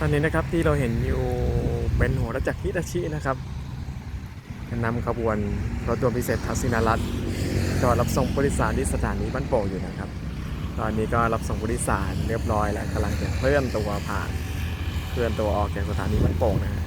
ตอนนี้นะครับที่เราเห็นอยู่เป็นหัวรถจักรฮิตาชินะครับนำขบวนรถด่วนพิเศษทักษิณรัตจอดรับส่งผู้โดยสารที่สถานีบ้านโป่งอยู่นะครับ ตอนนี้ก็รับส่งผู้โดยสารเรียบร้อยแล้วกำลังจะเคลื่อนตัวผ่านเคลื่อนตัวออกจากสถานีบ้านโป่งนะ